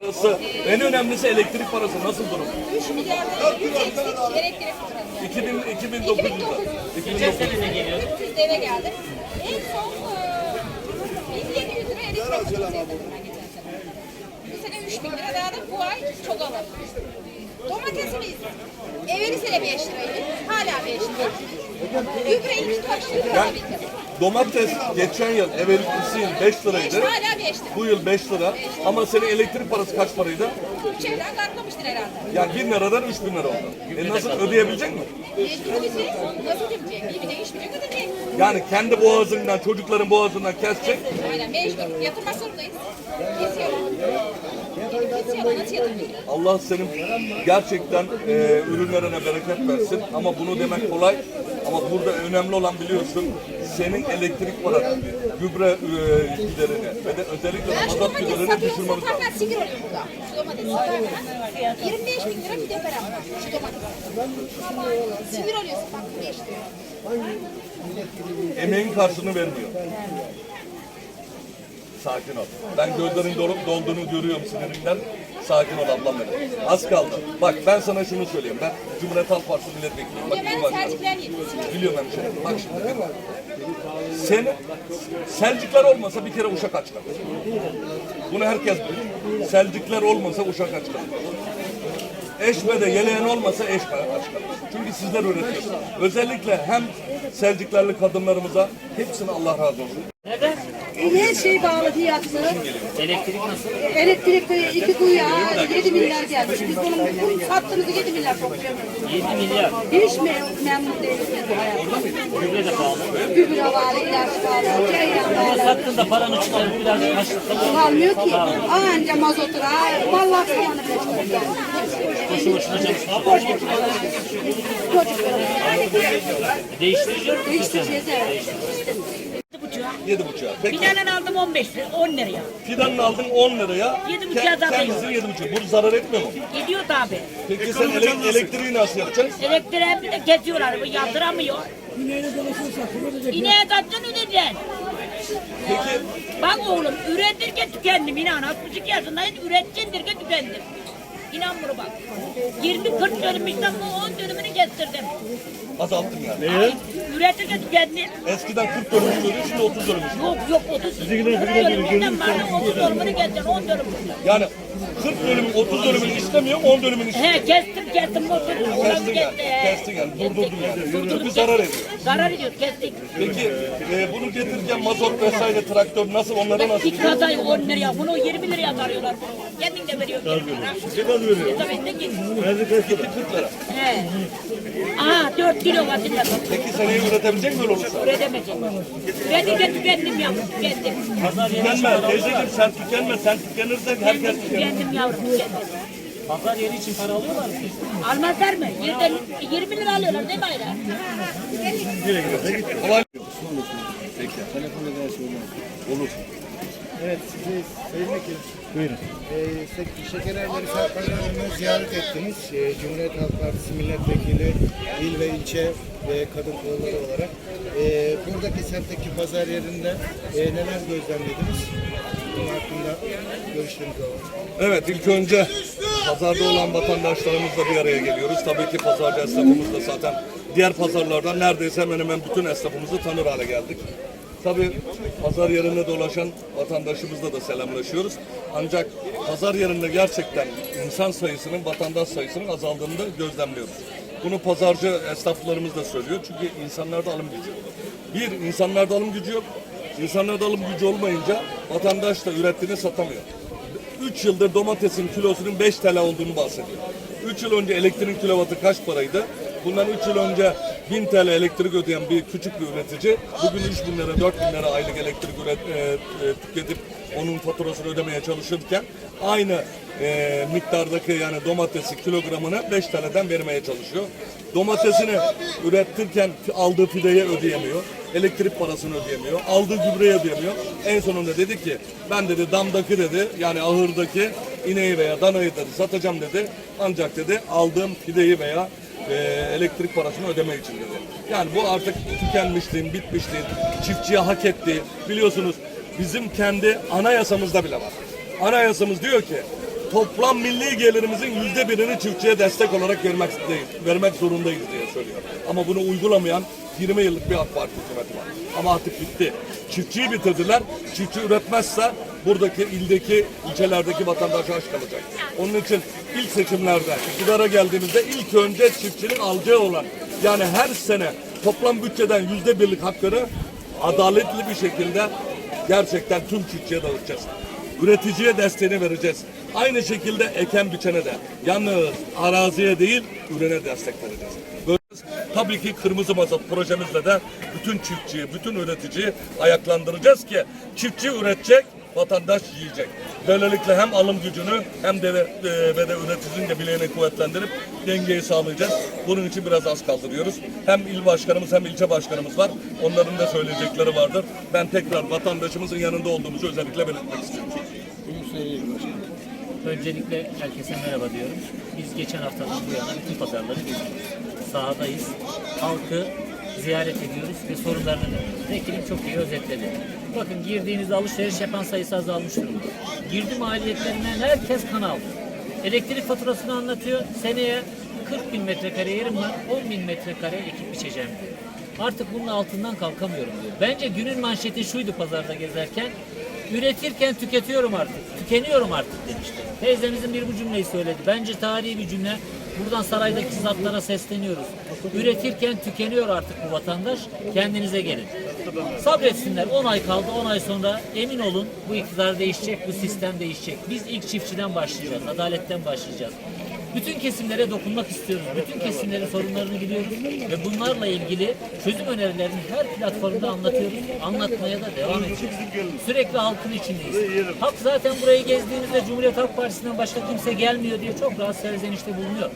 parası, en önemlisi elektrik parası nasıl durum? 3 milyarda yüksek elektrik faturası. 2000 2900 lira. 2900 300 eve geldim. En son e, 1700 lira elektrik faturası ödedim ben geçen sene. Bu sene 3000 lira verdim. Bu ay çok alalım. Domatesimiz evveli sene 5 liraydı. Hala 5 lira. Gübre iki taş lira. Domates geçen yıl evvelisi yıl 5 liraydı. Hala 5 lira. Bu yıl 5 lira. Ama senin elektrik parası kaç paraydı? Türkçeden katlamıştır herhalde. Yani 1000 liradan 3000 lira oldu. E nasıl ödeyebilecek mi? Ödeyecek. Nasıl ödeyecek? Bir bilecek, iş ödeyecek. Yani kendi boğazından, çocukların boğazından kesecek. Aynen mecbur. Yatırmak zorundayız. Kesiyor. Allah senin gerçekten e, ürünlerine bereket versin. Ama bunu demek kolay. Ama burada önemli olan biliyorsun senin elektrik paranı, gübre e, giderini ve de özellikle şu mazot giderini düşürmemiz lazım. satarken sinir oluyor burada. Şu domatesi satarken 25 bin lira bir deferam var. Şu domates. Oluyorsun bak bu geçti. Emeğin karşılığını vermiyor. Sakin ol. Ben gözlerin dolup dolduğunu görüyorum sinirinden. Sakin ol ablam benim. Az kaldı. Bak ben sana şunu söyleyeyim. Ben Cumhuriyet Halk Partisi milletvekiliyim. Bak, ben yedim. Biliyorum hemşehrim. Bak şimdi. Senin Selcikler olmasa bir kere Uşak aç kalır. Bunu herkes bilir. Selcikler olmasa Uşak aç kalır. Eşme'de yeleğen olmasa eş aç kalır. Çünkü sizler üretiyorsunuz. Özellikle hem Selciklerli kadınlarımıza hepsine Allah razı olsun. Her şey bağlı fiyatlı. Elektrik nasıl? Elektrikte iki kuyuya 7 milyar gelmiş. Biz bunun bunu sattığımızı 7 milyar toplayamıyoruz. 7 milyar. Hiç mi memnun değiliz biz bu hayattan? Gübre de pahalı. Gübre var, ilaç ceylan Bunu var. sattığında paranı çıkarıp biraz karşılıklı Kalmıyor ki. Anca mazotura, vallahi soğanı bile çıkarıyor. boşu boşuna çalışma. Çocuklara. Değiştiriyor musun sen? Değiştireceğiz evet. Buçuğa. Yedi buçuğa. Peki aldım 15 lira, 10 liraya. fidanını aldın 10 liraya. Yedi buçuğa Ke- zaten Kendisi yedi buçuk. Bu zarar etmiyor mu? Gidiyor tabi. Peki sen ele- elektriği nasıl yapacaksın? Elektriğe bir de kesiyorlar, bu yatıramıyor. İneğe kaçtan ödeyeceksin? Peki Bak oğlum, üretirken tükendim inan. 62 yaşındayım, üretsindir ki tükendim. İnan bunu bak. 20-40 dönüm İstanbul'un 10 dönümünü kestirdim. azalttın yani. Ay, üretirken tükendim. Eskiden 40 dönüm sürüyor şimdi 30 dönüm. Yok yok 30 dönümünden bana 30 dönümünü keseceksin, 10 dönüm. Yani 40 dönüm 30 dönümünü istemiyor 10 dönümünü istiyor. He kestim kestim motoru. Kestin yani. Kestin yani. Durdurdun yani. Çünkü zarar ediyor. Zarar ediyor kestik. Peki e, bunu getirirken mazot vesaire traktör nasıl onlara nasıl? İki katay 10 liraya, bunu 20 liraya sarıyorlar. Kendin de veriyor 20 lira. Ne kadar veriyor? Tabii ne git. Gitti 40 lira. He. Aa 4 kilo var. Peki seneye üretebilecek mi böyle olursa? Üretemeyeceğim. Üretince tükendim yavrum, tükendim. Tükenme. Teyzeciğim sen tükenme. Sen tükenirsen herkes tükenir. Tükendim yavrum, tükendim. Pazar yeri için para alıyorlar mı? Almazlar mı? Yerden 20 lira alıyorlar değil mi Ayla? Kolay Olur. Evet, sizi Sayın Vekilim. Buyurun. Ee, Sarp Pazarı'nı ziyaret ettiniz. Ee, Cumhuriyet Halk Partisi milletvekili, il ve ilçe ve kadın kolları olarak. Ee, buradaki semtteki pazar yerinde e, neler gözlemlediniz? Bunun hakkında görüşlerinizi alalım. Evet ilk önce pazarda olan vatandaşlarımızla bir araya geliyoruz. Tabii ki pazarcı esnafımız da zaten diğer pazarlardan neredeyse hemen hemen bütün esnafımızı tanır hale geldik. Tabii pazar yerinde dolaşan vatandaşımızla da selamlaşıyoruz. Ancak pazar yerinde gerçekten insan sayısının, vatandaş sayısının azaldığını da gözlemliyoruz. Bunu pazarcı esnaflarımız da söylüyor. Çünkü insanlarda alım gücü. Bir, insanlarda alım gücü yok. İnsanlarda alım gücü olmayınca vatandaş da ürettiğini satamıyor. 3 yıldır domatesin kilosunun 5 TL olduğunu bahsediyor. 3 yıl önce elektriğin kilovatı kaç paraydı? Bundan 3 yıl önce 1000 TL elektrik ödeyen bir küçük bir üretici bugün 3000 lira 4000 lira aylık elektrik üret, e, e, tüketip onun faturasını ödemeye çalışırken aynı e, miktardaki yani domatesi kilogramını 5 TL'den vermeye çalışıyor. Domatesini üretirken aldığı fideye ödeyemiyor. Elektrik parasını ödeyemiyor. Aldığı gübreyi ödeyemiyor. En sonunda dedi ki ben dedi damdaki dedi yani ahırdaki ineği veya danayı dedi satacağım dedi. Ancak dedi aldığım fideyi veya e, elektrik parasını ödemek için dedi. Yani bu artık tükenmişliğin, bitmişliğin, çiftçiye hak ettiği biliyorsunuz bizim kendi anayasamızda bile var. Anayasamız diyor ki toplam milli gelirimizin yüzde birini çiftçiye destek olarak vermek, vermek zorundayız diye söylüyor. Ama bunu uygulamayan 20 yıllık bir AK Parti hükümeti var. Ama artık bitti. Çiftçiyi bitirdiler. Çiftçi üretmezse buradaki ildeki, ilçelerdeki vatandaş aç kalacak. Onun için ilk seçimlerde iktidara geldiğimizde ilk önce çiftçinin alacağı olan yani her sene toplam bütçeden yüzde birlik hakları adaletli bir şekilde gerçekten tüm çiftçiye dağıtacağız. Üreticiye desteğini vereceğiz. Aynı şekilde eken biçene de. Yalnız araziye değil, ürüne destek vereceğiz. Böyle Tabii ki kırmızı masa projemizle de bütün çiftçiyi, bütün üreticiyi ayaklandıracağız ki çiftçi üretecek, vatandaş yiyecek. Böylelikle hem alım gücünü hem de ve, ve de üreticinin de bileğini kuvvetlendirip dengeyi sağlayacağız. Bunun için biraz az kaldırıyoruz. Hem il başkanımız hem ilçe başkanımız var. Onların da söyleyecekleri vardır. Ben tekrar vatandaşımızın yanında olduğumuzu özellikle belirtmek istiyorum. Öncelikle herkese merhaba diyorum. Biz geçen haftadan bu yana bütün pazarları geziyoruz. Sahadayız. Halkı ziyaret ediyoruz ve sorunlarını dinliyoruz. Vekilim çok iyi özetledi. Bakın girdiğinizde alışveriş yapan sayısı azalmış durumda. Girdi maliyetlerinden herkes kan aldı. Elektrik faturasını anlatıyor. Seneye 40 bin metrekare yerim var, 10 bin metrekare ekip biçeceğim diyor. Artık bunun altından kalkamıyorum diyor. Bence günün manşeti şuydu pazarda gezerken. Üretirken tüketiyorum artık. Tükeniyorum artık demişti. Teyzemizin bir bu cümleyi söyledi. Bence tarihi bir cümle. Buradan saraydaki zatlara sesleniyoruz. Üretirken tükeniyor artık bu vatandaş. Kendinize gelin. Sabretsinler. 10 ay kaldı. 10 ay sonra emin olun bu iktidar değişecek, bu sistem değişecek. Biz ilk çiftçiden başlayacağız. Adaletten başlayacağız. Bütün kesimlere dokunmak istiyoruz. Bütün kesimlerin sorunlarını biliyoruz ve bunlarla ilgili çözüm önerilerini her platformda anlatıyoruz. Anlatmaya da devam edeceğiz. Sürekli halkın içindeyiz. Halk zaten burayı gezdiğimizde Cumhuriyet Halk Partisi'nden başka kimse gelmiyor diye çok rahat serzenişte bulunuyor.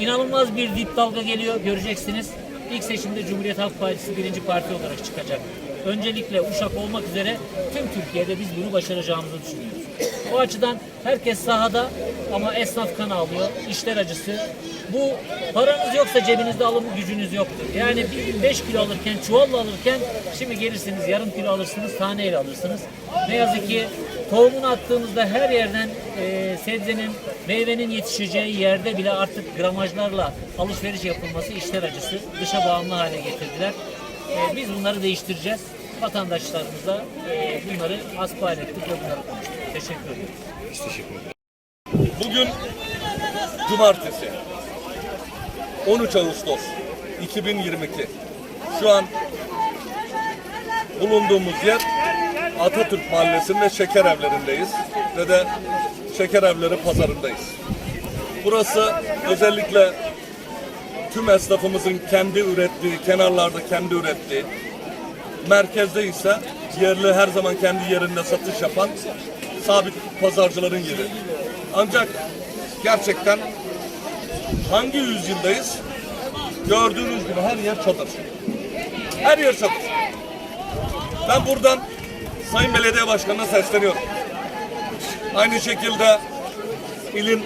İnanılmaz bir dip dalga geliyor göreceksiniz. İlk seçimde Cumhuriyet Halk Partisi birinci parti olarak çıkacak. Öncelikle Uşak olmak üzere tüm Türkiye'de biz bunu başaracağımızı düşünüyoruz. O açıdan herkes sahada ama esnaf kan alıyor, işler acısı. Bu paranız yoksa cebinizde alım gücünüz yoktur. Yani 5 kilo alırken, çuvalla alırken şimdi gelirsiniz yarım kilo alırsınız, taneyle alırsınız. Ne yazık ki tohumunu attığımızda her yerden e, sebzenin, meyvenin yetişeceği yerde bile artık gramajlarla alışveriş yapılması işler acısı. Dışa bağımlı hale getirdiler. E, biz bunları değiştireceğiz. Vatandaşlarımıza e, bunları hasbihal ettik ve bunları konuştuk. Teşekkür ederim. Bugün cumartesi 13 Ağustos 2022. Şu an bulunduğumuz yer Atatürk Mahallesi'nde şeker evlerindeyiz ve de şeker evleri pazarındayız. Burası özellikle tüm esnafımızın kendi ürettiği, kenarlarda kendi ürettiği, merkezde ise yerli her zaman kendi yerinde satış yapan sabit pazarcıların yeri. Ancak gerçekten hangi yüzyıldayız? Gördüğünüz gibi her yer çadır. Her yer çadır. Ben buradan Sayın Belediye Başkanı'na sesleniyorum. Aynı şekilde ilin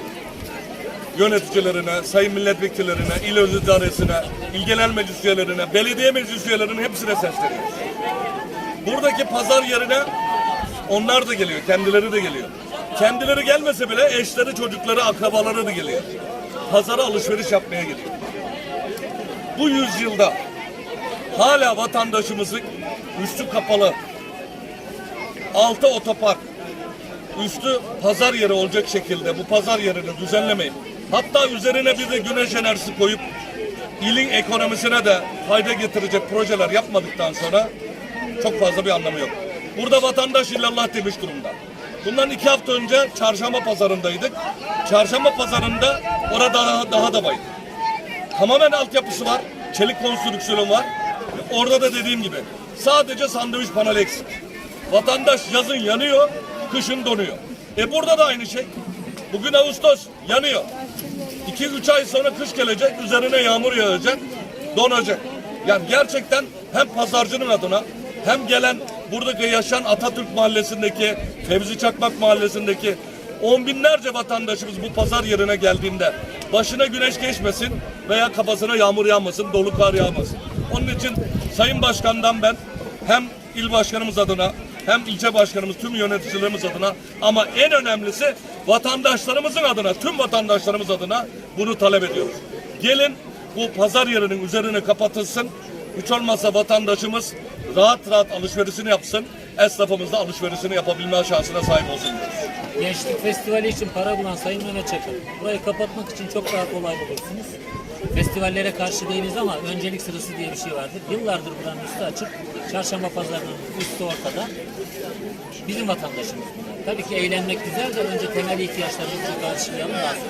yöneticilerine, sayın milletvekillerine, il öz idaresine, il genel meclis üyelerine, belediye meclis üyelerinin hepsine sesleniyoruz. Buradaki pazar yerine onlar da geliyor, kendileri de geliyor. Kendileri gelmese bile eşleri, çocukları, akrabaları da geliyor. Pazara alışveriş yapmaya geliyor. Bu yüzyılda hala vatandaşımızın üstü kapalı, altı otopark, üstü pazar yeri olacak şekilde bu pazar yerini düzenlemeyip hatta üzerine bir de güneş enerjisi koyup ilin ekonomisine de fayda getirecek projeler yapmadıktan sonra çok fazla bir anlamı yok. Burada vatandaş illallah demiş durumda. Bundan iki hafta önce çarşamba pazarındaydık. Çarşamba pazarında orada daha, daha da bayık. Tamamen altyapısı var. Çelik konstrüksiyonu var. Orada da dediğim gibi sadece sandviç paneli eksik. Vatandaş yazın yanıyor, kışın donuyor. E burada da aynı şey. Bugün Ağustos yanıyor. 2-3 ay sonra kış gelecek, üzerine yağmur yağacak, donacak. Yani gerçekten hem pazarcının adına hem gelen buradaki yaşayan Atatürk Mahallesi'ndeki, Fevzi Çakmak Mahallesi'ndeki on binlerce vatandaşımız bu pazar yerine geldiğinde başına güneş geçmesin veya kafasına yağmur yağmasın, dolu kar yağmasın. Onun için Sayın Başkan'dan ben hem il başkanımız adına hem ilçe başkanımız, tüm yöneticilerimiz adına ama en önemlisi vatandaşlarımızın adına, tüm vatandaşlarımız adına bunu talep ediyoruz. Gelin bu pazar yerinin üzerine kapatılsın. Hiç olmazsa vatandaşımız rahat rahat alışverişini yapsın. Esnafımız da alışverişini yapabilme şansına sahip olsun diyoruz. Gençlik Festivali için para bulan Sayın Mehmet Çakır, burayı kapatmak için çok daha kolay bulursunuz. Festivallere karşı değiliz ama öncelik sırası diye bir şey vardır. Yıllardır buranın üstü açık. Çarşamba pazarının üstü ortada. Bizim vatandaşımız bunlar. Tabii ki eğlenmek güzel de önce temel ihtiyaçlarımızı karşılayalım lazım.